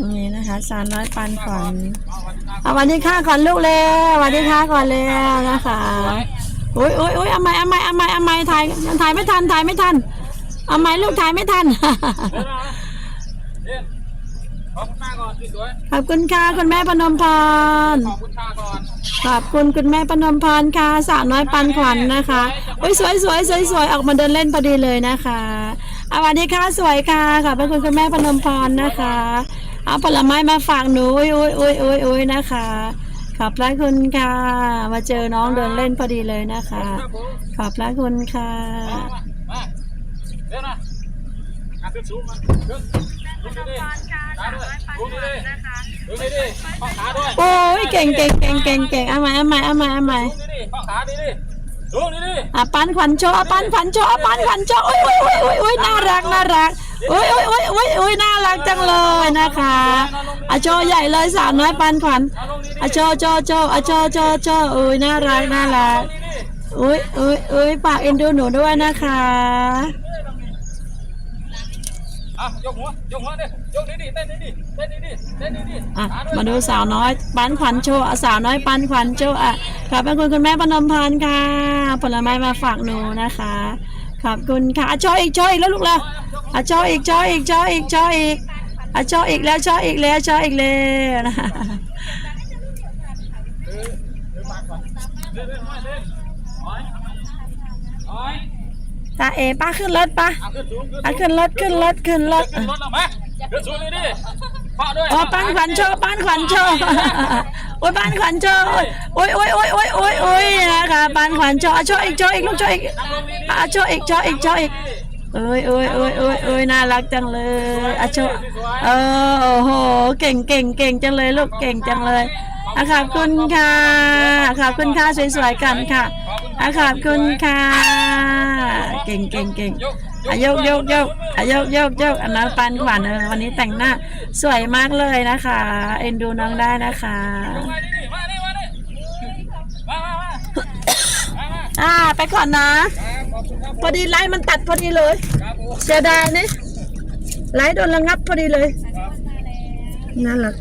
นี่นะคะสาวน้อยปันขวัญเอาวันนี้ค่าก่อนลูกเลยวันนี้ค่าก่อนเลยนะคะโอ้ยโอ้ยโอ้ยเอาไม้เอาไม้เอาไม้เอาไม้ถ่ายถ่ายไม่ทันถ่ายไม่ทันเอาไม้ลูกถ่ายไม่ทันเดินขอบคุณค่าก่อนสวยขอบคุณค่ะคุณแม่พนมพรๆขอบคุณค่าก่อนขอบคุณคุณแม่พนมพรค่ะสาวน้อยปันขวัญนะคะโอ้ยสวยสวยสวยสวยออกมาเดินเล่นพอดีเลยนะคะเอาวันนี้ค่ะสวยค่ะขอบพระคุณคุณแม่พนมพรนะคะ เอาผลไม้มาฝากหนูอุ้ยอุ้ยอุ้ยอุ้ยอุ้ยนะคะ ขอบพระคุณค่ะ มาเจอน้องเดินเล่นพอดีเลยนะคะ ครับผมขอบพระคุณค่ะ มามามาเดินนะอะขึ้นสูงมาขึ้นลุกดีๆขาด้วยลุกดีๆลุกดีๆข้อขาด้วยโอ้ยเก่งเก่งเก่งเก่งเก่งเอาใหม่เอาใหม่เอาใหม่เอาใหม่ลุกดีๆข้อขาดีๆลุกดีอะปันขวัญโชว์อะปันขวัญโชว์อะปันขวัญโชว์โอ้ยโอ้ยโอ้ยโอ้ยโอ้ยน่ารักน่ารัก โอ้ยโอ้ยโอ้ยโอ้ยโอ้ยน่ารักจังเลยนะคะอะโชว์ใหญ่เลยสาวน้อยปันขวัญๆเอาลงดีๆอะโชว์โชว์โชว์อะโชว์โชว์โชว์โอ้ยน่ารักน่ารักดีๆโอ้ยโอ้ยโอ้ยฝากเอ็นดูหนูด้วยนะคะอะยกหัวยกหัวดิยกดีๆเต้นดีๆเต้นดีๆเต้นดีๆอะขาวยมาดูสาวน้อยปันขวัญโชว์อะสาวน้อยปันขวัญโชว์อะขอบพระคุณคุณแม่พนมพรค่ะผลไม้มาฝากหนูนะคะ ขอบคุณค่ะอะโชว์อีกโชว์อีกแล้วลูกล้วอะโชว์อีกโชว์อีกโชว์อีกโชว์อีกอะโชว์อีกแล้วโชว์อีกแล้วโชว์อีกแล้วนะตาเอป้าขึ้นรถป้าขึ้นสูงอะขึ้นรถขึ้นรถขึ้นรถขึ้นรถแล้วไหมขึ้นสูงเลยดิเปาด้วยอ๋อปันขวัญโชว์ปันขวัญโชว์ โอ้ยปันขวัญโชว์โอ้ยโอ้ยโอ้ยโอ้ยโอ้ยโอ้ยนะคะปันขวัญโชว์อ่ว์อีกโชว์อีกลูกโชว์อีกอะโชว์อีกโชว์อีกโชว์อีกเอ้ยเอ้ยเอ้ยเอ้ยเอ้ยน่ารักจังเลยอะโชว์เออโอ้โหเก่งเก่งเก่งจังเลยลูกเก่งจังเลยอะขอบคุณค่ะขอบคุณค่ะสวยๆกันค่ะอะขอบคุณค่ะ เก่งเก่งเก่ง อะโยกโยกโยกอะโยกโยกโยกอันนั้นปันขวัญเออวันนี้แต่งหน้าสวยมากเลยนะคะ เอ็นดูน้องได้นะคะอ่าไปก่อนนะ พอดีไลฟ์มันตัดพอดีเลยเสียดายนี่ไลฟ์โดนระงับพอดีเลยน่ารัก